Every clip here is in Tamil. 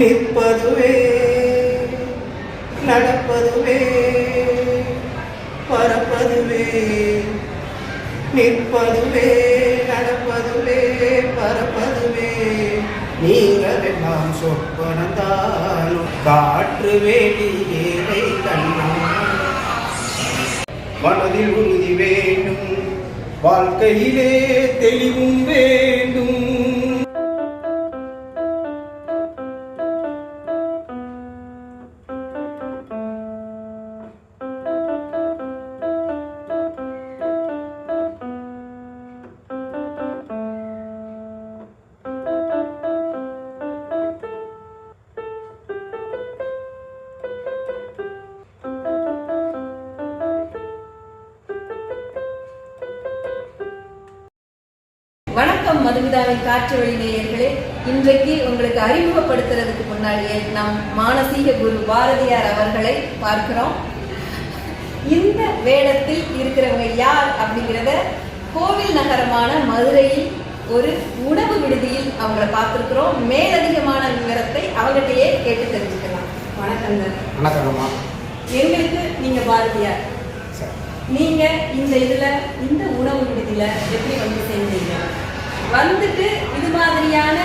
நிற்பதுவே நடப்பதுவே பறப்பதுவே நிற்பதுவே நடப்பதுவே பறப்பதுவே. நீங்கள் எல்லாம் சொப்பனந்தாலும் காற்று வேண்டியை கண்ணா மனதில் உறுதி வேண்டும் வாழ்க்கையிலே தெளிவும் வேண்டும். மதுமிதாவின் காற்று வழி நேயர்களே இன்றைக்கு உங்களுக்கு அறிமுகப்படுத்துறதுக்கு முன்னாடியே நம் மானசீக குரு பாரதியார் அவர்களை பார்க்கிறோம். இந்த வேடத்தில் இருக்கிறவங்க யார் அப்படிங்கிறத கோவில் நகரமான மதுரையில் ஒரு உணவு விடுதியில் அவங்கள பார்த்துருக்குறோம். மேலதிகமான விவரத்தை அவங்ககிட்டயே கேட்டு தெரிஞ்சுக்கலாம். வணக்கம் வணக்கம்மா எங்களுக்கு நீங்க பாரதியார். நீங்க இந்த இதுல இந்த உணவு விடுதியில எப்படி வந்து சேர்ந்தீங்க? வந்துட்டு இது மாதிரியான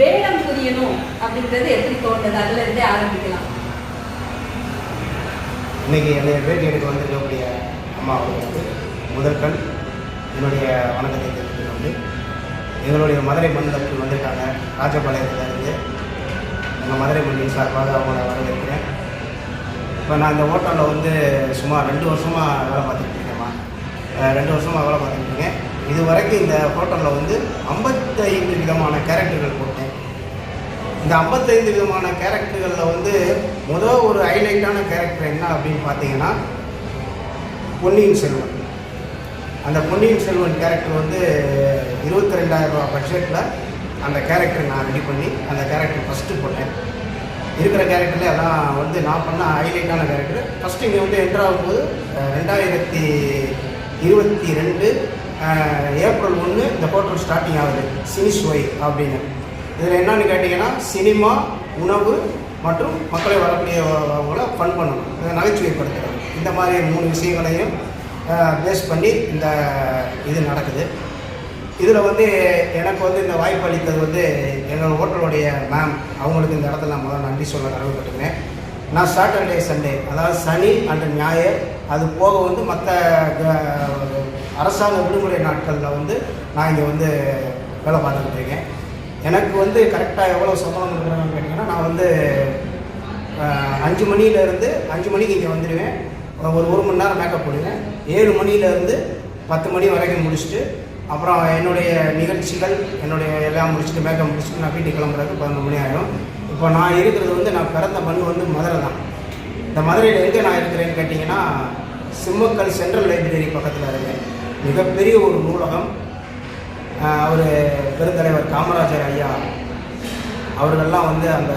வேடம் புரியணும் அப்படின்றது எப்படி தோணுது? அதுல இருந்தே ஆரம்பிக்கலாம். இன்னைக்கு என்னுடைய பேட்டி எடுக்க வந்திருக்கக்கூடிய அம்மா அவர்களுக்கு முதற்கண் என்னுடைய வணக்கத்தை தெரிவித்துக் கொண்டு எங்களுடைய மதுரை மண்டலத்தில் வந்திருக்காங்க ராஜபாளையத்திலிருந்து எங்கள் மதுரை மண்ணின் சார்பாக அவங்கள வரவேற்கிறேன். இப்போ நான் இந்த ஹோட்டலில் வந்து சுமார் ரெண்டு வருஷமாக வேலை பார்த்துட்டு இருக்கேம்மா. ரெண்டு வருஷமாக வேலை பார்த்துட்டு இருக்கேன். இது வரைக்கும் இந்த ஹோட்டலில் வந்து ஐம்பத்தைந்து விதமான கேரக்டர்கள் போட்டேன். இந்த ஐம்பத்தைந்து விதமான கேரக்டர்களில் வந்து முதல் ஒரு ஹைலைட்டான கேரக்டர் என்ன அப்படின்னு பார்த்தீங்கன்னா பொன்னியின் செல்வன். அந்த பொன்னியின் செல்வன் கேரக்டர் வந்து இருபத்தி ரெண்டாயிரம் ரூபா பட்ஜெட்டில் அந்த கேரக்டர் நான் ரெடி பண்ணி அந்த கேரக்டர் ஃபஸ்ட்டு போட்டேன். இருக்கிற கேரக்டர்லேயே அதான் வந்து நான் பண்ண ஹைலைட்டான கேரக்டர். ஃபஸ்ட்டு இங்கே வந்து என்ட்ரு ஆகும்போது ரெண்டாயிரத்தி இருபத்தி ரெண்டு ஏப்ரல் ஒன்று இந்த ஹோட்டல் ஸ்டார்டிங் ஆகுது. சினிஸ்வை அப்படின்னு. இதில் என்னன்னு கேட்டிங்கன்னா சினிமா உணவு மற்றும் மக்களை வரக்கூடியவங்கள ஃபன் பண்ணணும். இதை நகைச்சுவைப்படுத்துகிறோம் இந்த மாதிரி மூணு விஷயங்களையும் பேஸ் பண்ணி இந்த இது நடக்குது. இதில் வந்து எனக்கு வந்து இந்த வாய்ப்பு அளித்தது வந்து எங்கள் ஹோட்டலுடைய மேம் அவங்களுக்கு இந்த இடத்துல நான் முதல்ல நன்றி சொல்ல கடவுள்பட்டுக்கிறேன் நான் சாட்டர்டே சண்டே அதாவது சனி அண்ட் ஞாயிறு அது போக வந்து மற்ற அரசாங்க விடுமுறை நாட்களில் வந்து நான் இங்கே வந்து வேலை பார்த்துக்கிட்டு இருக்கேன். எனக்கு வந்து கரெக்டாக எவ்வளோ சம்பளம் கொடுக்குறாங்கன்னு கேட்டிங்கன்னா நான் வந்து அஞ்சு மணியிலேருந்து அஞ்சு மணிக்கு இங்கே வந்துடுவேன். ஒரு ஒரு மணி நேரம் மேக்கப் போடுவேன். ஏழு மணியிலேருந்து பத்து மணி வரைக்கும் முடிச்சுட்டு அப்புறம் என்னுடைய நிகழ்ச்சிகள் என்னுடைய எல்லாம் முடிச்சுட்டு மேக்கப் முடிச்சுட்டு நான் வீட்டுக்கு கிளம்புறதுக்கு பதினொரு மணி ஆகிடும் இப்போ நான் இருக்கிறது வந்து நான் பிறந்த மண் வந்து மதுரை தான். இந்த மதுரையில் எங்கே நான் இருக்கிறேன்னு கேட்டிங்கன்னா சிம்மக்கல் சென்ட்ரல் லைப்ரரி பக்கத்தில் இருக்கேன். மிகப்பெரிய ஒரு நூலகம் அவர் பெருந்தலைவர் காமராஜர் ஐயா அவர்கள்லாம் வந்து அந்த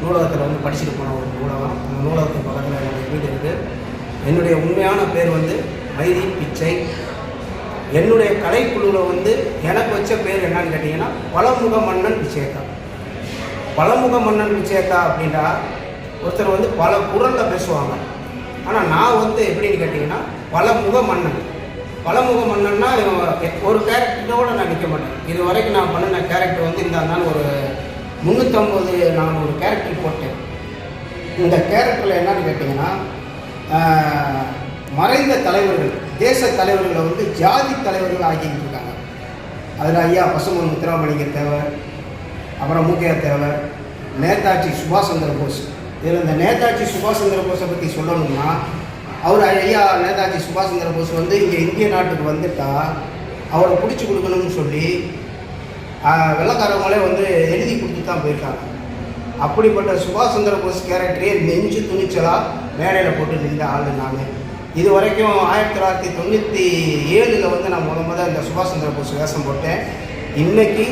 நூலகத்தில் வந்து படிச்சுட்டு போன ஒரு நூலகம். அந்த நூலகத்துக்கு பக்கத்தில் என்னுடைய வீடு இருக்குது என்னுடைய உண்மையான பேர் வந்து மைதி பிச்சை. என்னுடைய கலைக்குழுவில் வந்து எனக்கு வச்ச பேர் என்னன்னு கேட்டிங்கன்னா பலமுக மன்னன் விஜயதா பலமுக மன்னன் விஜயதா அப்படின்னா ஒருத்தர் வந்து பல குரலில் பேசுவாங்க. ஆனால் நான் வந்து எப்படின்னு கேட்டிங்கன்னா பலமுக மன்னன். பலமுக மன்னன்னா இவன் ஒரு கேரக்டரோட நான் நிற்க மாட்டேன். இது வரைக்கும் நான் பண்ணின கேரக்டர் வந்து இந்த நான் ஒரு முந்நூற்றம்பது நான் ஒரு கேரக்டர் போட்டேன். இந்த கேரக்டரில் என்னன்னு கேட்டிங்கன்னா மறைந்த தலைவர்கள் தேச தலைவர்களை வந்து ஜாதி தலைவர்கள் ஆக்கிக்கிட்டு இருக்காங்க. அதில் ஐயா பசுமன் முத்துராமலிங்க தேவர் அப்புறம் மூக்கையா தேவர் நேதாஜி சுபாஷ் சந்திர போஸ். இதில் இந்த நேதாஜி சுபாஷ் சந்திர போஸை பற்றி சொல்லணும்னா அவர் ஐயா நேதாஜி சுபாஷ் சந்திர போஸ் வந்து இங்கே இந்திய நாட்டுக்கு வந்துட்டா அவரை பிடிச்சி கொடுக்கணும்னு சொல்லி வெள்ளக்காரவங்களே வந்து எழுதி கொடுத்து தான் போயிருக்காங்க. அப்படிப்பட்ட சுபாஷ் சந்திர போஸ் கேரக்டரே நெஞ்சு துணிச்சலாக மேடையில் போட்டு நின்ற ஆள் நான். இது வரைக்கும் ஆயிரத்தி தொள்ளாயிரத்தி தொண்ணூற்றி ஏழில் வந்து நான் முத முத இந்த சுபாஷ் சந்திர போஸ் வேஷம் போட்டேன். இன்றைக்கி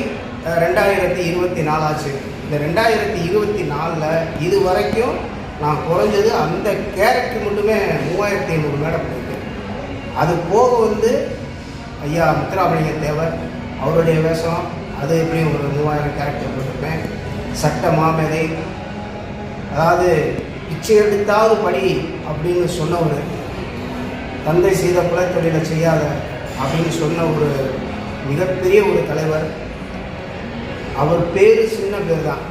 ரெண்டாயிரத்தி இருபத்தி நாலாச்சு இந்த ரெண்டாயிரத்தி இருபத்தி நாலில் இது வரைக்கும் நான் குறைஞ்சது அந்த கேரக்டர் மட்டுமே மூவாயிரத்தி ஐநூறு மேடை பண்ணியிருக்கேன் அது போக வந்து ஐயா முத்துராமலிங்க தேவர் அவருடைய வேஷம் அது எப்படியும் ஒரு மூவாயிரம் கேரக்டர் போட்டிருப்பேன் சட்ட மாமேதை அதாவது பிச்சை எடுத்தாவது படி அப்படின்னு சொன்ன ஒரு தந்தை செய்த குலத்தொழிலை செய்யாத அப்படின்னு சொன்ன ஒரு மிகப்பெரிய ஒரு தலைவர். அவர் பேர் சின்ன பேர் தான்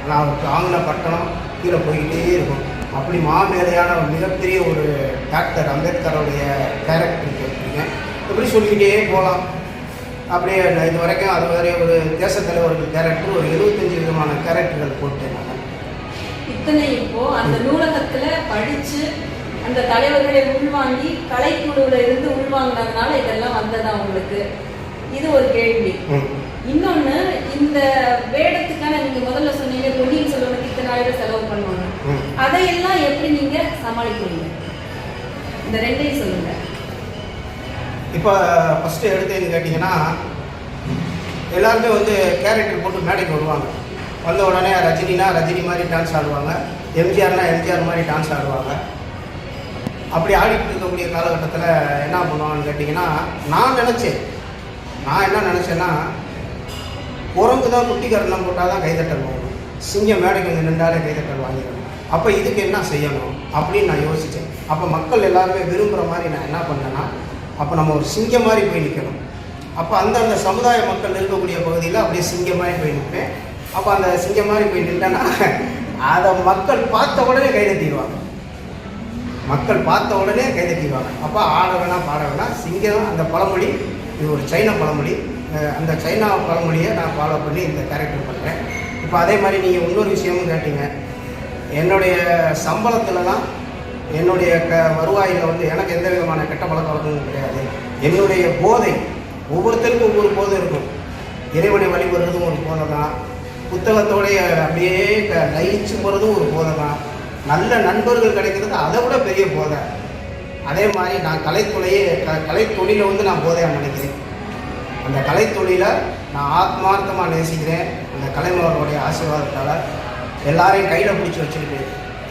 ஆனால் அவருக்கு ஆங்கில பட்டணம் கீழே போய்கிட்டே இருக்கும். அப்படி மாமேதையான ஒரு மிகப்பெரிய ஒரு டாக்டர் அம்பேத்கருடைய கேரக்டர் கேட்குறீங்க இப்படி சொல்லிக்கிட்டே போகலாம். அப்படியே இது வரைக்கும் அது வரை ஒரு தேசத் தலைவர்கள் கேரக்டர் ஒரு எழுபத்தஞ்சு விதமான கேரக்டர்கள் போட்டேன் இத்தனை இப்போ அந்த நூலகத்துல படிச்சு அந்த தலைவர்களை உள்வாங்கி கலைக்குழுவுல இருந்து உள்வாங்கினதுனால இதெல்லாம் வந்ததா உங்களுக்கு? இது ஒரு கேள்வி. இன்னொன்னு இந்த வேடத்துக்கான நீங்க முதல்ல சொன்னீங்க பொன்னியின் செல்வனுக்கு இத்தனை ஆயிரம் செலவு பண்ணுவாங்க. அதையெல்லாம் எப்படி நீங்க சமாளிக்கிறீங்க இந்த ரெண்டையும் சொல்லுங்க. இப்போ ஃபஸ்ட்டு எடுத்தேன்னு கேட்டிங்கன்னா எல்லாருமே வந்து கேரக்டர் போட்டு மேடைக்கு வருவாங்க. வந்த உடனே ரஜினினா ரஜினி மாதிரி டான்ஸ் ஆடுவாங்க. எம்ஜிஆர்னா எம்ஜிஆர் மாதிரி டான்ஸ் ஆடுவாங்க. அப்படி ஆடிட்டு இருக்கக்கூடிய காலகட்டத்தில் என்ன பண்ணுவாங்கன்னு கேட்டிங்கன்னா நான் நினச்சேன். நான் என்ன நினச்சேன்னா குரங்கு தான் குட்டி போட்டால் தான் கைதட்டல் வாங்கணும் சிங்கம் மேடைக்கு வந்து நின்றாலே கைதட்டல் வாங்கிடணும் அப்போ இதுக்கு என்ன செய்யணும் அப்படின்னு நான் யோசித்தேன் அப்போ மக்கள் எல்லாருமே விரும்புகிற மாதிரி நான் என்ன பண்ணேன்னா அப்போ நம்ம ஒரு சிங்கம் மாதிரி போய் நிற்கணும் அப்போ அந்தந்த சமுதாய மக்கள் இருக்கக்கூடிய பகுதியில் அப்படியே சிங்கம் மாதிரி போய் நிற்பேன் அப்போ அந்த சிங்கம் மாதிரி போய் நின்றேன்னா அதை மக்கள் பார்த்த உடனே கைதட்டிடுவாங்க. மக்கள் பார்த்த உடனே கைதட்டிடுவாங்க. அப்போ ஆட வேணாம் பாட வேணாம். சிங்கம் அந்த பழமொழி இது ஒரு சைன பழமொழி. அந்த சைனா பழமொழியை நான் ஃபாலோ பண்ணி இந்த கேரக்டர் பண்ணுறேன் இப்போ அதே மாதிரி நீங்கள் இன்னொரு விஷயமும் கேட்டீங்க. என்னுடைய சம்பளத்தில் தான் என்னுடைய க வருவாயில் வந்து எனக்கு எந்த விதமான கெட்ட பழக்க வழக்கமும் கிடையாது. என்னுடைய போதை ஒவ்வொருத்தருக்கும் ஒவ்வொரு போதை இருக்கும். இறைவனை வழிபடுறதும் ஒரு போதை தான். புத்தகத்தோடைய அப்படியே க லயிச்சு போகிறதும் ஒரு போதை தான். நல்ல நண்பர்கள் கிடைக்கிறது அதை விட பெரிய போதை. அதே மாதிரி நான் கலைத்துறையே க கலைத்தொழிலை வந்து நான் போதையாக நினைக்கிறேன். அந்த கலைத்தொழிலை நான் ஆத்மார்த்தமாக நேசிக்கிறேன். அந்த கலைமகனுடைய ஆசீர்வாதத்தால் எல்லாரையும் கையில் பிடிச்சி வச்சுக்கிட்டு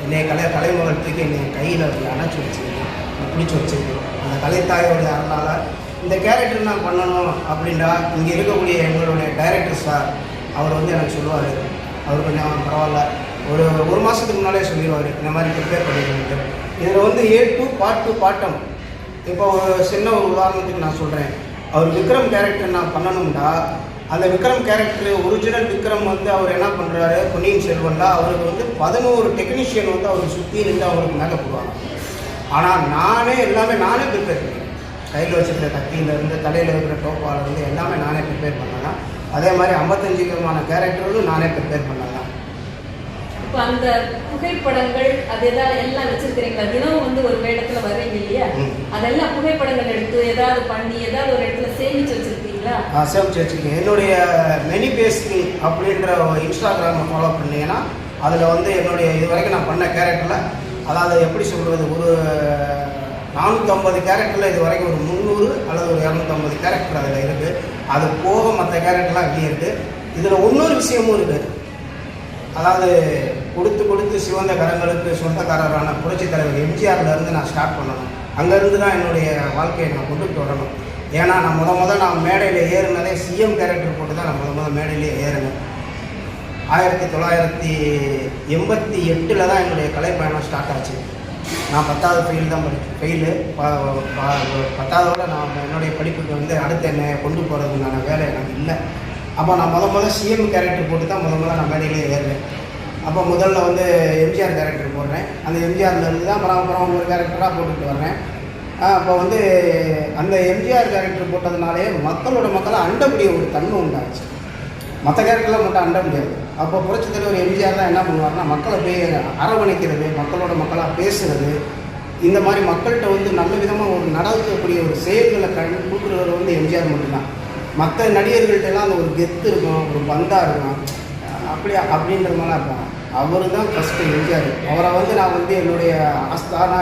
என்னை கலை கலைமகள் தூக்கி என்னை கையில் அணைச்சி வச்சுக்கிட்டு பிடிச்சி வச்சுக்கிட்டு அந்த கலைத்தாயோடைய அருளால் இந்த கேரக்டர் நான் பண்ணணும் அப்படின்னா இங்கே இருக்கக்கூடிய எங்களுடைய டைரக்டர் சார் அவர் வந்து எனக்கு சொல்லுவார். அவர் கொஞ்சம் பரவாயில்ல. ஒரு ஒரு மாதத்துக்கு முன்னாலே சொல்லிடுவார் இந்த மாதிரி ப்ரிப்பேர் பண்ணிட்டு இதில் வந்து A to part to bottom. இப்போ ஒரு சின்ன ஒரு உதாரணத்துக்கு நான் சொல்கிறேன் அவர் விக்ரம் கேரக்டர் நான் பண்ணணும்டா. அந்த விக்ரம் கேரக்டர் ஒரிஜினல் விக்ரம் வந்து அவர் என்ன பண்ணுறாரு பொன்னியின் செல்வன்டா. அவருக்கு வந்து பதினோரு டெக்னீஷியன் வந்து அவருக்கு சுற்றி நின்று அவருக்கு மேலே போடுவாங்க. ஆனால் நானே எல்லாமே நானே ப்ரிப்பேர் பண்ணேன். கையில் வச்சுருக்க கத்தியிலேருந்து தலையில் இருக்கிற டோப்பாலேருந்து எல்லாமே நானே ப்ரிப்பேர் பண்ணேன் அதே மாதிரி ஐம்பத்தஞ்சு விதமான கேரக்டர்களும் நானே ப்ரிப்பேர் பண்ணேன் இப்போ அந்த புகைப்படங்கள் அது எதாவது எல்லாம் வச்சிருக்கிறீங்களா? தினம் வந்து ஒரு வேடத்துல வர்றீங்க இல்லையா. அதெல்லாம் புகைப்படங்கள் எடுத்து ஏதாவது பண்ணி ஏதாவது ஒரு இடத்துல சேமிச்சு வச்சிருக்கீங்களா? சேமிச்சு வச்சுருக்கேன். என்னுடைய மெனி பேஸ்கிங் அப்படின்ற இன்ஸ்டாகிராமை ஃபாலோ பண்ணீங்கன்னா அதில் வந்து என்னுடைய இது வரைக்கும் நான் பண்ண கேரக்டரில் அதாவது எப்படி சொல்கிறது ஒரு நானூற்றம்பது கேரக்டரில் இது வரைக்கும் ஒரு முந்நூறு அல்லது ஒரு இரநூத்தம்பது கேரக்டர் அதில் இருக்குது அது போக மற்ற கேரக்டர்லாம் அப்படியே இருக்குது இதில் இன்னொரு விஷயமும் இருக்குது அதாவது கொடுத்து கொடுத்து சிவந்த கரங்களுக்கு சொந்தக்காரரான புரட்சி தலைவர் எம்ஜிஆர்லேருந்து நான் ஸ்டார்ட் பண்ணணும். அங்கேருந்து தான் என்னுடைய வாழ்க்கையை நான் கொண்டுட்டு வரணும் ஏன்னா நான் முத முத நான் மேடையில் ஏறினதே சிஎம் கேரக்டர் போட்டு தான் நான் முத முத மேடையிலே ஏறினேன். ஆயிரத்தி தொள்ளாயிரத்தி எண்பத்தி எட்டில் தான் என்னுடைய கலைப்பயணம் ஸ்டார்ட் ஆச்சு. நான் பத்தாவது ஃபெயில் தான் படித்தேன் ஃபெயிலு பத்தாவதோட நான் என்னுடைய படிப்புக்கு வந்து அடுத்து என்ன கொண்டு போகிறதுக்கான வேலை எனக்கு இல்லை. அப்போ நான் முத முத சிஎம் கேரக்டர் போட்டு தான் முத முத நான் மேடையிலே ஏறுறேன் அப்போ முதல்ல வந்து எம்ஜிஆர் கேரக்டர் போடுறேன். அந்த எம்ஜிஆர்லேருந்து தான் அப்புறம் அப்புறம் ஒரு கேரக்டராக போட்டுட்டு வர்றேன். அப்போ வந்து அந்த எம்ஜிஆர் கேரக்டர் போட்டதுனாலே மக்களோட மக்களை அண்டக்கூடிய ஒரு தன்மை உண்டாச்சு. மற்ற கேரக்டர்லாம் மட்டும் அண்ட முடியாது. அப்போ புரட்சி தலைவர் எம்ஜிஆர் தான் என்ன பண்ணுவார்னா மக்களை போய் அரவணைக்கிறது மக்களோட மக்களாக பேசுறது. இந்த மாதிரி மக்கள்கிட்ட வந்து நல்ல விதமாக ஒரு நடக்கக்கூடிய ஒரு செயல்களை கண் கொடுக்குறவர் வந்து எம்ஜிஆர் மட்டும்தான். மற்ற நடிகர்கள்ட்டெல்லாம் அந்த ஒரு கெத்து இருக்கும் ஒரு பந்தாக இருக்கும். அப்படி அப்படின்ற மாதிரிலாம் இருப்பாங்க. அவர் தான் ஃபஸ்ட்டு எம்ஜிஆர் அவரை வந்து நான் வந்து என்னுடைய ஆஸ்தான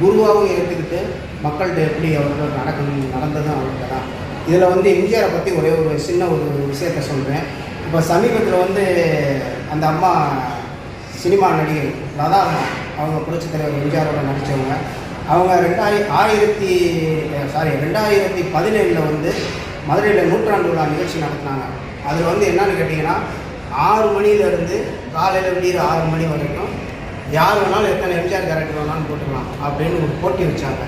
குருவாகவும் ஏற்றுக்கிட்டு மக்கள்கிட்ட எப்படி அவர்கள் நடக்கணும் நடந்ததும் அவர்கிட்ட தான். இதில் வந்து எம்ஜிஆரை பற்றி ஒரே ஒரு சின்ன ஒரு விஷயத்த சொல்கிறேன் இப்போ சமீபத்தில் வந்து அந்த அம்மா சினிமா நடிகை லதா அம்மா அவங்க புரட்சி தலைவர் எம்ஜிஆரோட நடித்தவங்க அவங்க ரெண்டாயி ஆயிரத்தி சாரி ரெண்டாயிரத்தி பதினேழில் வந்து மதுரையில் நூற்றாண்டு விழா நிகழ்ச்சி நடத்தினாங்க. அதில் வந்து என்னன்னு கேட்டிங்கன்னா ஆறு மணியிலேருந்து காலையில் விடிகிற ஆறு மணி வரைக்கும் யார் வேணாலும் எத்தனை எம்ஜிஆர் கேரக்டர் வேணாலும் போட்டுக்கலாம் அப்படின்னு ஒரு போட்டி வச்சாங்க.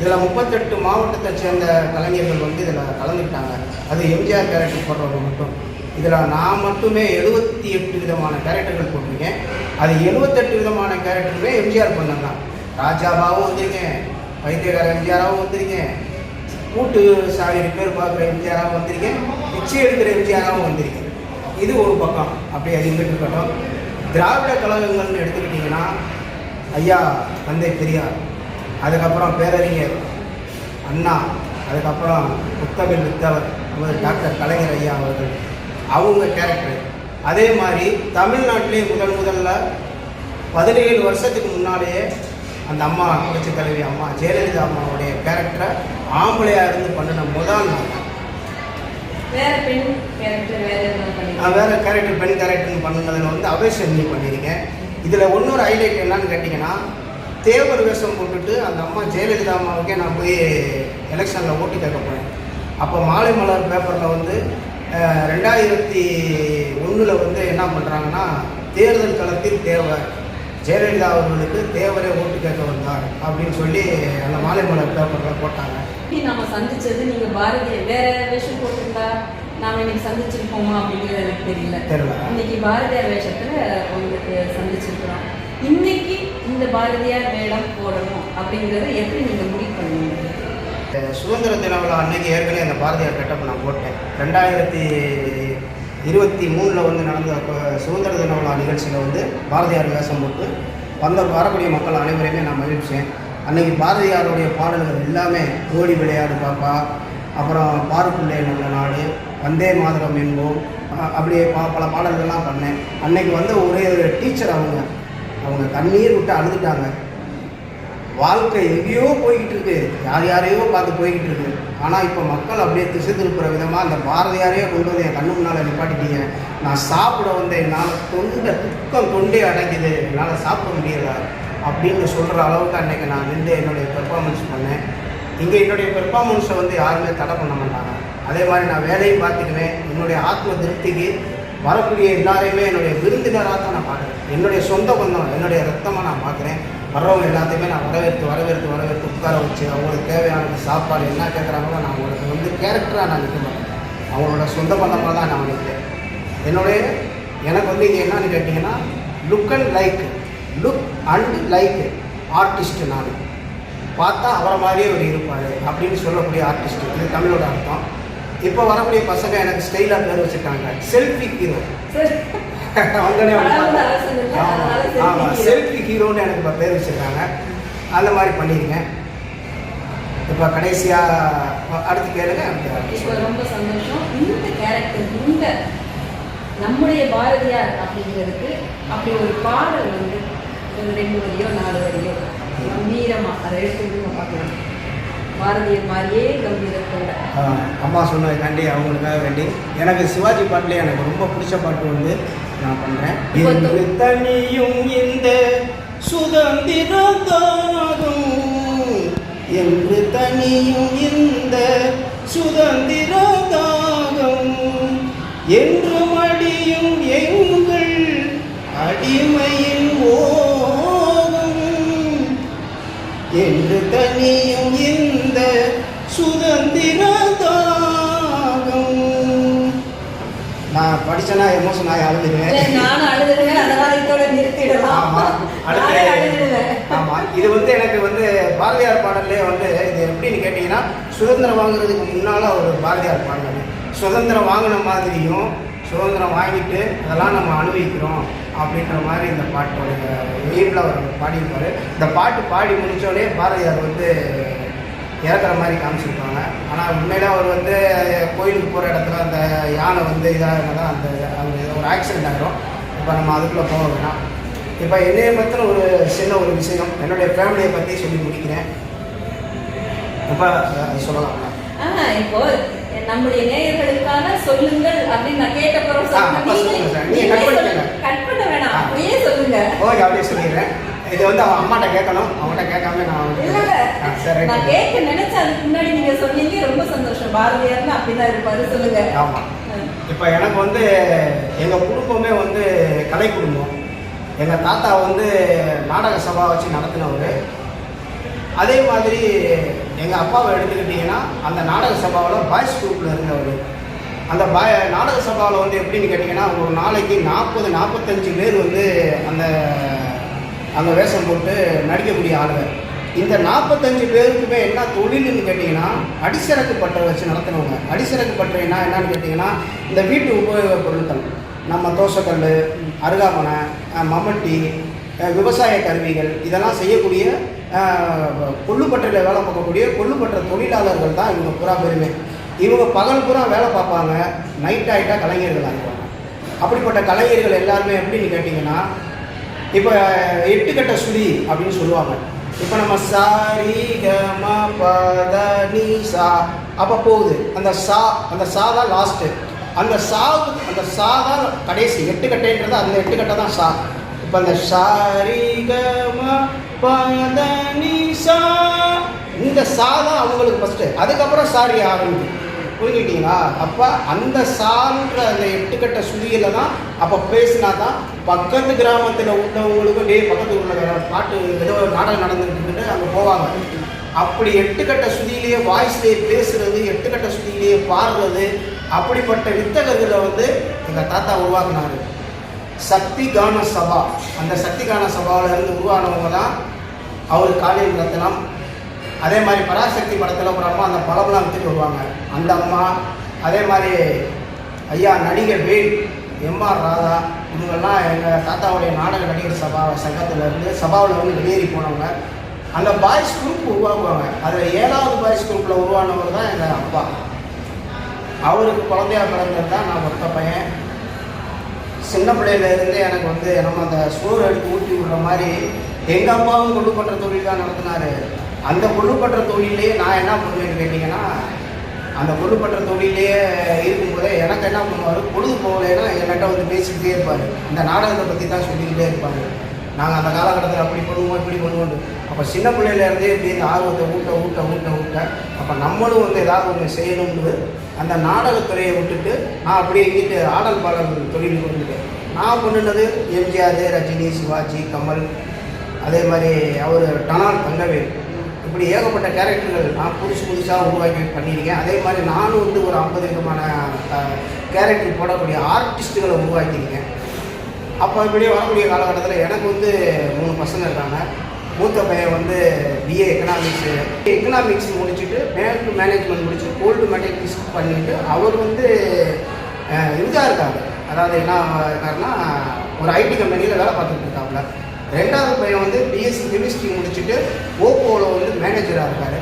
இதில் முப்பத்தெட்டு மாவட்டத்தை சேர்ந்த கலைஞர்கள் வந்து இதில் கலந்துக்கிட்டாங்க. அது எம்ஜிஆர் கேரக்டர் போடுறவங்க மட்டும். இதில் நான் மட்டுமே எழுபத்தி எட்டு விதமான கேரக்டர்கள் போட்டிருக்கேன். அது எழுபத்தெட்டு விதமான கேரக்டருமே எம்ஜிஆர் பண்ணாங்க ராஜாவாகவும் வந்திருக்கேன் வைத்தியகார எம்ஜிஆராகவும் வந்திருக்கேன் கூட்டு சாவி ரிப்பேர் பார்க்குற எம்ஜிஆராகவும் வந்திருக்கேன் பிச்சை எடுக்கிற எம்ஜிஆராகவும் வந்திருக்கேன். இது ஒரு பக்கம். அப்படியே அது இருக்கட்டும். திராவிட கழகங்கள்னு எடுத்துக்கிட்டிங்கன்னா ஐயா தந்தை பெரியார் அதுக்கப்புறம் பேரறிஞர் அண்ணா அதுக்கப்புறம் முத்தமிழ் வித்தவர் நமது டாக்டர் கலைஞர் ஐயா அவர்கள் அவங்க கேரக்டர் அதே மாதிரி தமிழ்நாட்டிலே முதல் முதல்ல பதினேழு வருஷத்துக்கு முன்னாலேயே அந்த அம்மா புரட்சி தலைவி அம்மா ஜெயலலிதா அம்மாவுடைய கேரக்டரை ஆம்பளையாக இருந்து பண்ணின முதல் நாள். வேற பெண் கேரக்டர் வேற நான் வேறு வேற கேரக்டர் பெண் கேரக்டர்னு பண்ணுனதில் வந்து அவேஷன் பண்ணியிருக்கேன் இதில் இன்னொரு ஹைலைட் என்னன்னு கேட்டிங்கன்னா தேவர் வேஷம் போட்டுட்டு அந்த அம்மா ஜெயலலிதா அம்மாவுக்கே நான் போய் எலெக்ஷனில் ஓட்டு கேட்க போனேன் அப்போ மாலை மலர் பேப்பரில் வந்து ரெண்டாயிரத்தி ஒன்றில் வந்து என்ன பண்ணுறாங்கன்னா தேர்தல் களத்தில் தேவர் ஜெயலலிதா அவர்களுக்கு தேவரே ஓட்டு கேட்க வந்தார் அப்படின்னு சொல்லி அந்த மாலை மலர் பேப்பரில் போட்டாங்க. நம்ம சந்திச்சது நீங்கள் பாரதிய வேற வேஷம் போட்டிருந்தா நாம இன்னைக்கு சந்திச்சிருப்போமா அப்படிங்கிறது எனக்கு தெரியல. இன்னைக்கு பாரதியார் வேஷத்துல உங்களுக்கு சந்திச்சிருக்கிறோம். இன்னைக்கு இந்த பாரதியார் வேடம் போடணும் அப்படிங்கறத எப்படி நீங்க முடிவு பண்ணுவீங்க சுதந்திர தின விழா அன்னைக்கு ஏற்கனவே அந்த பாரதியார் கட்டப் நான் போட்டேன். ரெண்டாயிரத்தி இருபத்தி மூணில் வந்து நடந்த சுதந்திர தின விழா நிகழ்ச்சியில் வந்து பாரதியார் வேஷம் போட்டு வந்த வரக்கூடிய மக்கள் அனைவரையுமே நான் மகிழ்ச்சேன் அன்னைக்கு பாரதியாருடைய பாடல்கள் எல்லாமே ஓடி விளையாடு பாப்பா அப்புறம் பாருக்குள்ளே நல்ல நாடு வந்தே மாதரம் என்போம். அப்படியே ப- பல பாடல்கள்லாம் பண்ணேன். அன்னைக்கு வந்து ஒரே ஒரு டீச்சர் அவங்க. அவங்க தண்ணீர் விட்டு அழுதுட்டாங்க. வாழ்க்கை எங்கேயோ போய்கிட்டு இருக்கு. யார் யாரையோ பார்த்து போய்கிட்டு இருக்கு. ஆனால் இப்போ மக்கள் அப்படியே திசை திருப்புற விதமாக அந்த பாரதியாரையே கொண்டு வந்து என் கண்ணு முன்னால் நிப்பாட்டிட்டீங்க. நான் சாப்பிட வந்து என்னால் தொண்டை துக்கம் தொண்டே அடைக்குது. என்னால் சாப்பிட முடியல. அப்படின்னு சொல்கிற அளவுக்கு அன்னைக்கு நான் நின்று என்னுடைய பெர்ஃபார்மன்ஸ் பண்ணேன். இங்கே என்னுடைய பெர்ஃபார்மன்ஸை வந்து யாருமே தடை பண்ண மாட்டாங்க. அதே மாதிரி நான் வேலையும் பார்த்துக்குவேன். என்னுடைய ஆத்ம திருப்திக்கு வரக்கூடிய எல்லாரையுமே என்னுடைய விருந்தினராக தான் நான் பார்க்குறேன். என்னுடைய சொந்த பந்தம் என்னுடைய ரத்தமாக நான் பார்க்குறேன். வர்றவங்க எல்லாத்தையுமே நான் வரவேற்று வரவேற்று வரவேற்று உட்கார வச்சு அவங்களுக்கு தேவையான சாப்பாடு என்ன கேட்குறாங்களோ நான் அவங்களுக்கு வந்து கேரக்டராக நான் நிற்க மாட்டேன். அவங்களோட சொந்த பந்தமாக தான் நான் நிற்பேன் என்னுடைய எனக்கு வந்து இங்கே என்னன்னு கேட்டிங்கன்னா look and like look and like artist நான். பார்த்தா அவரை மாதிரியே ஒரு இருப்பார் அப்படின்னு சொல்லக்கூடிய ஆர்டிஸ்ட் இது தமிழோட அர்த்தம். இப்போ வரக்கூடிய பசங்க எனக்கு ஸ்டைலாக பேர் வச்சுருக்காங்க. செல்ஃபி ஹீரோ சரி வந்தோடனே அவங்க படம் வந்து பார்த்தா- அவசியம் இல்லை, ஆமா, அதனால selfie ஆமா, hero. செல்ஃபி ஹீரோன்னு எனக்கு இப்போ பேர் வச்சுருக்காங்க. அந்த மாதிரி பண்ணியிருக்கேன் இப்போ கடைசியாக அடுத்து கேளுங்க இப்போ ரொம்ப சந்தோஷம். இந்த கேரக்டர் இந்த நம்முடைய பாரதியார் அப்படிங்கிறதுக்கு அப்படி ஒரு பாடல் வந்து ஒரு ரெண்டு வரியோ நாலு வரியோ கம்பீரமா அதை எடுத்து பார்க்கலாம். பாரதியார் மாதிரியே கம்பீரத்தோட அம்மா சொன்னதுக்காண்டி அவங்களுக்காக வேண்டி எனக்கு சிவாஜி பாட்டிலே எனக்கு ரொம்ப பிடிச்ச பாட்டு வந்து நான் பண்ணுறேன் தனியும் இந்த சுதந்திரதாகும் என்று தனியும் இந்த சுதந்திரதாகம் நான் படிச்சேன்னா எமோஷன் ஆகி அழுதுருவேன் நானும் அழுதுருவேன் அதனால இதோட நிறுத்திடலாம். ஆமா நானே அடுத்து அழுதுருவேன். ஆமா இது வந்து எனக்கு வந்து பாரதியார் பாடல்லே வந்து இது எப்படின்னு கேட்டிங்கன்னா சுதந்திரம் வாங்குறதுக்கு முன்னால ஒரு பாரதியார் பாடல். சுதந்திரம் வாங்கின மாதிரியும் சுதந்திரம் வாங்கிட்டு அதெல்லாம் நம்ம அனுபவிக்கிறோம் அப்படின்ற மாதிரி இந்த பாட்டோட எய்மில் அவர் பாடியிருப்பாரு. இந்த பாட்டு பாடி முடிச்சோடனே பாரதியார் வந்து இறக்குற மாதிரி காமிச்சிருப்பாங்க. ஆனால் உண்மையில அவர் வந்து கோயிலுக்கு போகிற இடத்துல அந்த யானை வந்து இதாகிறதா அந்த அந்த ஒரு ஆக்சிடென்ட் ஆகிரும் இப்போ நம்ம அதுக்குள்ளே போக வேணாம். இப்போ என்னைய பற்றின ஒரு சின்ன ஒரு விஷயம். என்னுடைய ஃபேமிலியை பற்றி சொல்லி முடிக்கிறேன். இப்போ சொல்லலாம்? இப்போ நம்முடைய நேயர்களுக்காக சொல்லுங்கள் அப்படின்னு நான் கேட்ட பிறகு. கட் பண்ண வேணாம். அப்படியே சொல்லுங்க. ஓகே அப்படியே சொல்லிடுறேன். இது வந்து அவன் அம்மாட்ட கேட்கணும். அவன்கிட்ட கேட்காம நான் சரி நான் கேட்க நினைச்ச அதுக்கு முன்னாடி நீங்க சொன்னீங்க. ரொம்ப சந்தோஷம். பாரதியார்னு அப்படிதான் இருப்பாரு. சொல்லுங்க. ஆமாம் ஆ. இப்போ எனக்கு வந்து எங்கள் குடும்பமே வந்து கலை குடும்பம். எங்கள் தாத்தா வந்து நாடக சபா வச்சு நடத்தினவர். அதே மாதிரி எங்கள் அப்பாவை எடுத்துக்கிட்டிங்கன்னா அந்த நாடக சபாவில் பாய்ஸ் குரூப்பில் இருந்தவர். அந்த பாய் நாடக சபாவில் வந்து எப்படின்னு கேட்டிங்கன்னா ஒரு நாளைக்கு நாற்பது நாற்பத்தஞ்சு பேர் வந்து அந்த அந்த வேஷம் போட்டு நடிக்கக்கூடிய ஆளுங்க. இந்த நாற்பத்தஞ்சு பேருக்குமே என்ன தொழில்னு கேட்டிங்கன்னா அடிசரக்கு பட்டறை வச்சு நடத்துனவங்க. அடிசரக்கு பட்டறைனா என்னன்னு கேட்டிங்கன்னா இந்த வீட்டு உபயோக பொருட்கள். நம்ம தோசைக்கல் அருகாமனை மம்மட்டி விவசாய கருவிகள் இதெல்லாம் செய்யக்கூடிய அஹ், கொள்ளுப்பற்றையில் வேலை பார்க்கக்கூடிய கொள்ளுப்பற்ற தொழிலாளர்கள் தான் இவங்க புறா பெருமை. இவங்க பகல் பூரா வேலை பார்ப்பாங்க நைட் ஆகிட்டா கலைஞர்கள் ஆகிடுவாங்க அப்படிப்பட்ட கலைஞர்கள் எல்லாருமே எப்படின்னு கேட்டிங்கன்னா இப்போ எட்டு கட்ட சுழி அப்படின்னு சொல்லுவாங்க. இப்போ நம்ம சாரி கம பத நீ சா. அப்போ போகுது. அந்த சா அந்த சா தான் லாஸ்ட்டு அந்த சா அந்த சா தான் கடைசி. எட்டு கட்டைன்றது அந்த எட்டு கட்டை தான் சா. இப்போ அந்த சாரி கம பத நீ சா. இந்த சா தான் அவங்களுக்கு ஃபஸ்ட்டு அதுக்கப்புறம் சாரி ஆரம்பிக்கும். புரிஞ்சுக்கிட்டீங்களா? அப்போ அந்த சான்ற அந்த எட்டுக்கட்ட சுதியில் தான் அப்போ பேசினா தான் பக்கத்து கிராமத்தில் உள்ளவங்களுக்கும் டே பக்கத்து உள்ள பாட்டு ஏதோ நாடகம் நடந்துட்டு அங்கே போவாங்க. அப்படி எட்டுக்கட்ட சுதியிலேயே வாய்ஸ்லேயே பேசுறது எட்டுக்கட்ட சுதியிலேயே பாடுறது அப்படிப்பட்ட வித்தகர்களை வந்து எங்கள் தாத்தா உருவாக்குனாரு. சக்தி கான சபா. அந்த சக்தி கான சபாவிலேருந்து உருவானவங்க தான் அவர் காலையில் ரத்னம் அதே மாதிரி பராசக்தி படத்தில் ஒரு அம்மா அந்த பழமெல்லாம் விற்றுட்டு வருவாங்க. அந்த அம்மா அதே மாதிரி ஐயா நடிகர் வேல் எம்ஆர் ராதா இவங்கெல்லாம் எங்கள் தாத்தாவுடைய நாடக நடிகர் சபா சங்கத்தில் இருந்து சபாவில் வந்து வெளியேறி போனவங்க. அந்த பாய்ஸ் குரூப் உருவாக்குவாங்க. அதில் ஏழாவது பாய்ஸ் குரூப்பில் உருவானவர் தான் எங்கள் அப்பா. அவருக்கு குழந்தையா பிறந்தது தான் நான் ஒத்த பையன். சின்ன பிள்ளையிலேருந்து எனக்கு வந்து நம்ம அந்த சோறு எடுத்து ஊட்டி விடுற மாதிரி எங்கள் அப்பாவும் கொள்ளுப்பட்ட தொழில் தான் நடத்தினார். அந்த கொள்ளுப்பட்ட தொழிலே நான் என்ன பண்ணுவேன்னு கேட்டிங்கன்னா அந்த கொள்ளுப்பட்ட தொழிலே இருக்கும்போதே எனக்கு என்ன பண்ணுவார்? பொழுது போகலைன்னா என்கிட்ட வந்து பேசிக்கிட்டே இருப்பார். இந்த நாடகத்தை பற்றி தான் சொல்லிக்கிட்டே இருப்பார். நாங்கள் அந்த காலகட்டத்தில் அப்படி பண்ணுவோம் இப்படி பண்ணுவோம் அப்போ சின்ன பிள்ளையிலேருந்தே இப்படி இந்த ஆர்வத்தை ஊட்ட ஊட்ட ஊட்ட ஊட்ட அப்போ நம்மளும் வந்து ஏதாவது ஒன்று செய்யணும்னு அந்த நாடகத்துறையை விட்டுட்டு நான் அப்படியே இங்கிட்டு ஆடல் பாடல் தொழில் கொண்டுட்டேன் நான் பண்ணுனது எம்ஜிஆர் ரஜினி சிவாஜி கமல் அதே மாதிரி அவர் டனால் தங்கவேல். இப்படி ஏகப்பட்ட கேரக்டர்கள் நான் புதுசு புதுசாக உருவாக்கி பண்ணியிருக்கேன். அதே மாதிரி நானும் வந்து ஒரு ஐம்பது விதமான கேரக்டர் போடக்கூடிய ஆர்டிஸ்ட்டுகளை உருவாக்கியிருக்கேன். அப்போ இப்படியே வரக்கூடிய காலகட்டத்தில் எனக்கு வந்து மூணு பசங்க இருக்காங்க. மூத்த பையன் வந்து பிஏ எக்கனாமிக்ஸு எக்கனாமிக்ஸ் முடிச்சுட்டு பேங்க் மேனேஜ்மெண்ட் முடிச்சு கோல்டு மேனேஜ்மெண்ட்ஸ் பண்ணிட்டு அவர் வந்து இதாக இருக்காங்க அதாவது என்ன இருக்காருன்னா ஒரு ஐடி கம்பெனியில் வேலை பார்த்துட்டு இருக்காப்புல ரெண்டாவது பையன் வந்து பிஎஸ்சி கெமிஸ்ட்ரி முடிச்சுட்டு ஓப்போவில் வந்து மேனேஜராக இருக்கார்.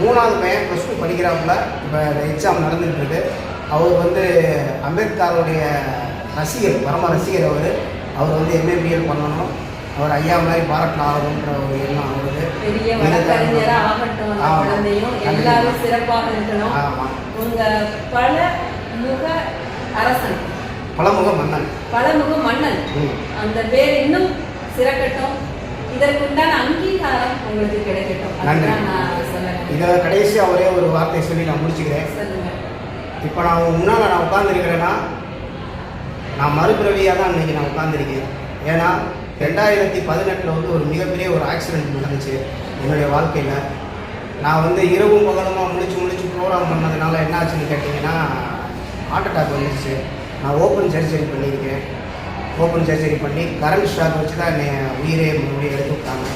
மூணாவது பையன் ப்ளஸ் டூ படிக்கிறாப்புல. இப்போ எக்ஸாம் நடந்துகிட்டு இருக்கு. அவர் வந்து அம்பேத்கருடைய ரசிகர் பரம ரசிகர் அவர். அவர் வந்து எம்ஏபிஎல் பண்ணணும். அவர் ஐயா மாதிரி பாராட்டலாம் ஆகணுன்ற ஒரு எண்ணம் அவருக்கு. பெரிய. குழந்தையும். எல்லாரும் சிறப்பாக இருக்கணும். உங்க பல முக அரசன். பழமுக மன்னன். பலமுக மன்னன். அந்த பேர் இன்னும் சிறக்கட்டும். இதற்குண்டான அங்கீகாரம் உங்களுக்கு கிடைக்கட்டும். நன்றி. இதில் கடைசியாக ஒரே ஒரு வார்த்தை சொல்லி நான் முடிச்சுக்கிறேன். இப்போ நான் முன்னால் நான் உட்காந்துருக்கிறேன்னா நான் மறுபிறவியாக தான் இன்றைக்கி நான் உட்காந்துருக்கேன் ஏன்னா ரெண்டாயிரத்தி பதினெட்டில் வந்து ஒரு மிகப்பெரிய ஒரு ஆக்சிடென்ட் நடந்துச்சு என்னுடைய வாழ்க்கையில். நான் வந்து இரவும் பகலுமா முழிச்சு முழிச்சு ப்ரோக்ராம் பண்ணதுனால என்ன ஆச்சுன்னு கேட்டிங்கன்னா ஹார்ட் அட்டாக் வந்துருச்சு. நான் ஓப்பன் சர்ஜரி பண்ணியிருக்கேன். ஓப்பன் சர்ஜரி பண்ணி கரண்ட் ஷாக் வச்சு தான் என்னை உயிரே மறுபடியும் எடுத்து விட்டாங்க.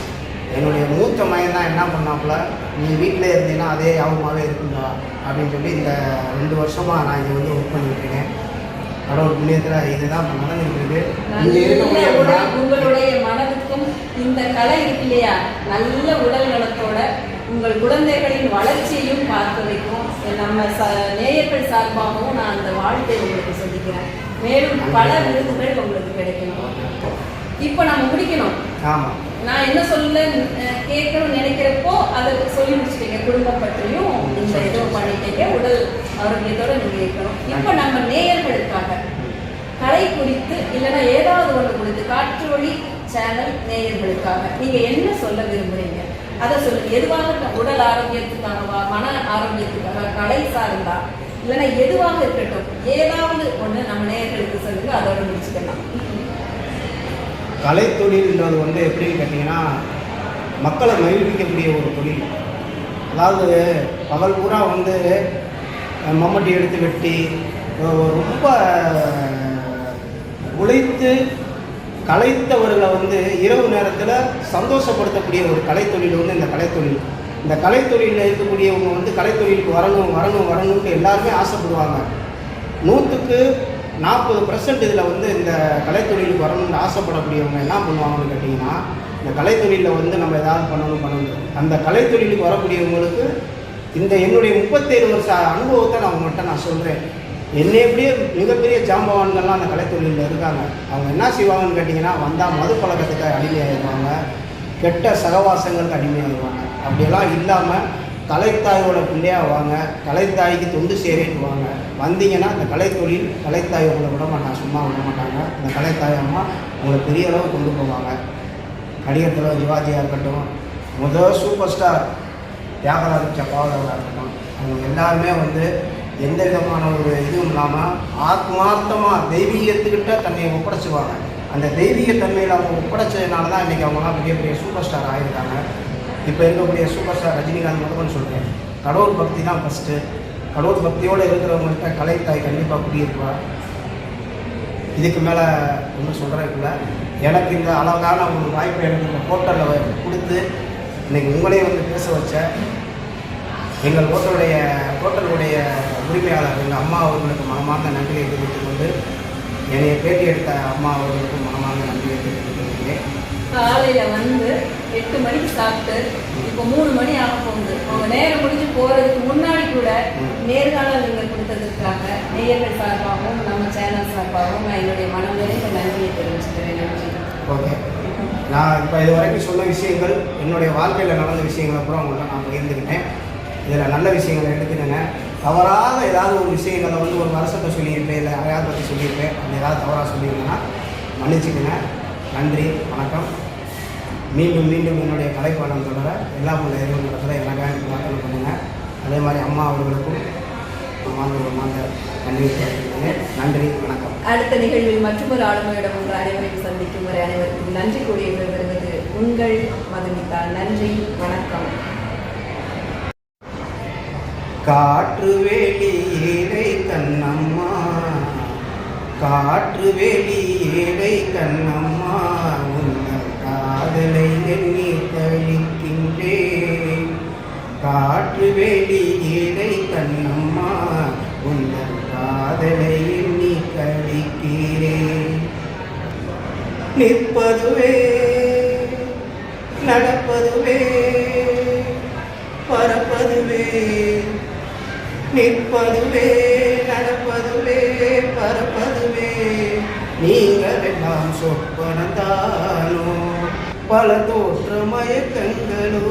என்னுடைய மூத்த மயன் தான் என்ன பண்ணாப்புல நீ வீட்டில் இருந்தீங்கன்னா அதே யாபமாகவே இருக்குங்களா அப்படின்னு சொல்லி இந்த ரெண்டு வருஷமாக நான் இங்கே வந்து ஒர்க் பண்ணிட்டு இருக்கேன். கடவுள் புண்ணியத்தில் இதுதான் இப்போ நடந்துட்டு இருக்கு இங்கே இருக்கக்கூடிய உங்களுடைய மனதுக்கும் இந்த கலை இருக்கு இல்லையா? நல்ல உடல் நலத்தோட உங்கள் குழந்தைகளின் வளர்ச்சியையும் பார்க்க வைக்கும். நம்ம ச நேயர்கள் சார்பாகவும் நான் அந்த வாழ்த்தை உங்களுக்கு சொல்லிக்கிறேன். மேலும் பல விருதுகள் உங்களுக்கு கிடைக்கணும். இப்போ நம்ம முடிக்கணும். ஆமாம் நான் என்ன சொல்ல கேட்கணும்னு நினைக்கிறப்போ அதை சொல்லி முடிச்சிட்டீங்க. குடும்பம் பற்றியும் இந்த இதுவும் பண்ணிட்டீங்க. உடல் ஆரோக்கியத்தோட நீங்க இருக்கணும். இப்போ நம்ம நேயர்களுக்காக கலை குறித்து இல்லைன்னா ஏதாவது ஒன்று குறித்து காற்று வழி சேனல் நேயர்களுக்காக நீங்க என்ன சொல்ல விரும்புறீங்க? அதை சொல்லுங்க. எதுவாக. உடல் ஆரோக்கியத்துக்காகவா மன ஆரோக்கியத்துக்காக கலை சார்ந்தா? இல்லைன்னா எதுவாக இருக்கட்டும் ஏதாவது ஒன்று நம்ம நேயர்களுக்கு சொல்லுங்க அதோட முடிச்சுக்கலாம். கலைத்தொழில்ன்றது வந்து எப்படின்னு கேட்டிங்கன்னா மக்களை மகிழ்விக்கக்கூடிய ஒரு தொழில். அதாவது பகல் பூரா வந்து மம்மட்டி எடுத்து வெட்டி ரொம்ப உழைத்து கலைத்தவர்களை வந்து இரவு நேரத்தில் சந்தோஷப்படுத்தக்கூடிய ஒரு கலைத்தொழில் வந்து இந்த கலைத்தொழில் இந்த கலைத்தொழிலில் இருக்கக்கூடியவங்க வந்து கலைத்தொழிலுக்கு வரணும் வரணும் வரணும்னு எல்லாருமே ஆசைப்படுவாங்க. நூற்றுக்கு நாற்பது பர்சன்ட் இதில் வந்து இந்த கலைத்தொழிலுக்கு வரணும்னு ஆசைப்படக்கூடியவங்க என்ன பண்ணுவாங்கன்னு கேட்டிங்கன்னா இந்த கலைத்தொழிலில் வந்து நம்ம ஏதாவது பண்ணணும் பண்ணணும். அந்த கலைத்தொழிலுக்கு வரக்கூடியவங்களுக்கு இந்த என்னுடைய முப்பத்தேழு வருஷ அனுபவத்தை நான் உங்கள்கிட்ட நான் சொல்கிறேன் என்னை எப்படியே மிகப்பெரிய ஜாம்பவான்கள்லாம் அந்த கலைத்தொழிலில் இருக்காங்க. அவங்க என்ன செய்வாங்கன்னு கேட்டிங்கன்னா வந்தால் மது பழக்கத்துக்கு அடிமையாகிடுவாங்க கெட்ட சகவாசங்களுக்கு அடிமையாகிடுவாங்க அப்படியெல்லாம் இல்லாமல் கலைத்தாயோட பிள்ளையாக வாங்க கலைத்தாய்க்கு தொண்டு சேரிட்டு வாங்க. வந்தீங்கன்னா அந்த கலைத்தொழில் கலைத்தாய் உங்களை விட மாட்டாங்க சும்மா விட மாட்டாங்க. இந்த கலைத்தாய் அம்மா உங்களை பெரிய அளவு கொண்டு போவாங்க. நடிகர் சிவாஜியாக இருக்கட்டும் முதல் சூப்பர் ஸ்டார் தியாகராஜ சப்பாவதாக இருக்கட்டும் அவங்க எல்லாருமே வந்து எந்த விதமான ஒரு இதுவும் இல்லாமல் ஆத்மார்த்தமாக தெய்வீகத்துக்கிட்ட தன்னை ஒப்படைச்சுவாங்க அந்த தெய்வீக தன்மையில் அவங்க ஒப்படைச்சதுனால தான் இன்றைக்கி அவங்களாம் பெரிய பெரிய சூப்பர் ஸ்டார் ஆகியிருக்காங்க இப்போ இருக்கக்கூடிய சூப்பர் ஸ்டார் ரஜினிகாந்த் முதல்னு சொல்கிறேன் கடவுள் பக்தி தான் ஃபஸ்ட்டு கடவுள் பக்தியோடு இருக்கிறவங்கள்ட்ட கலைத்தாய் கண்டிப்பாக குடியிருப்பா இதுக்கு மேலே ஒன்றும் சொல்கிறதுக்குள்ள எனக்கு இந்த அழகான ஒரு வாய்ப்பை எனக்கு இந்த ஹோட்டலில் கொடுத்து இன்றைக்கி உங்களையும் வந்து பேச வச்ச எங்கள் ஹோட்டலுடைய ஹோட்டலுடைய உரிமையாளர் எங்கள் அம்மா அவர்களுக்கு மனமார்ந்த நன்றியை தெரிவித்துக் கொண்டு என்னைய பேட்டி எடுத்த அம்மா அவர்களுக்கும் மனமார்ந்த நன்றியை தெரிவித்துக் கொள்கிறேன் காலையில வந்து எட்டு மணிக்கு சாப்பிட்டு இப்போ மூணு மணி ஆக போகுது. அவங்க நேரம் முடிஞ்சு போறதுக்கு முன்னாடி கூட நேர்காணல் நீங்கள் கொடுத்ததுக்காக நேயர்கள் சார்பாகவும் நம்ம சேனல் சார்பாகவும் நான் என்னுடைய மனம் நிறைந்த நன்றியை தெரிவிச்சுக்கிறேன். நன்றி. ஓகே. நான் இப்போ இது வரைக்கும் சொன்ன விஷயங்கள் என்னுடைய வாழ்க்கையில் நடந்த விஷயங்களை அப்புறம் உங்கள்கிட்ட நான் பகிர்ந்துக்கிட்டேன். இதில் நல்ல விஷயங்களை எடுத்துக்கங்க தவறாக ஏதாவது ஒரு விஷயங்களை வந்து ஒரு வருஷத்தை சொல்லியிருப்பேன் இல்லை யாரையாவது பற்றி சொல்லியிருப்பேன். அப்படி ஏதாவது தவறாக சொல்லியிருந்தேன்னா மன்னிச்சுக்கங்க. நன்றி வணக்கம். மீண்டும் மீண்டும் என்னுடைய கலைப்பாடம் தொடர எல்லா உள்ள இறைவன் இடத்துல எனக்காக பிரார்த்தனை பண்ணுங்கள் அதே மாதிரி அம்மா அவர்களுக்கும் நன்றி நன்றி வணக்கம். அடுத்த நிகழ்வில் மற்றொரு ஆளுமையிடம் உங்கள் அனைவரையும் சந்திக்கும் வரை அனைவருக்கும் நன்றி கூடிய வருவது உங்கள் மதுமிதா. நன்றி வணக்கம். காற்று வெளியேடை கண்ணம்மா. காற்று வெளியேடை கண்ணம்மா உங்கள் காதலை எண்ணி கழிக்கின்றேன் காற்று வெளியேடை கண்ணம்மா உங்கள் காதலை எண்ணி கழிக்கிறேன் நிற்பதுவே நடப்பதுவே பறப்பதுவே நிற்பதுவே நடப்பதுவே பறப்பதுவே. நீங்கள் எல்லாம் சொப்பனந்தானோ பல தோற்ற மயக்கங்களோ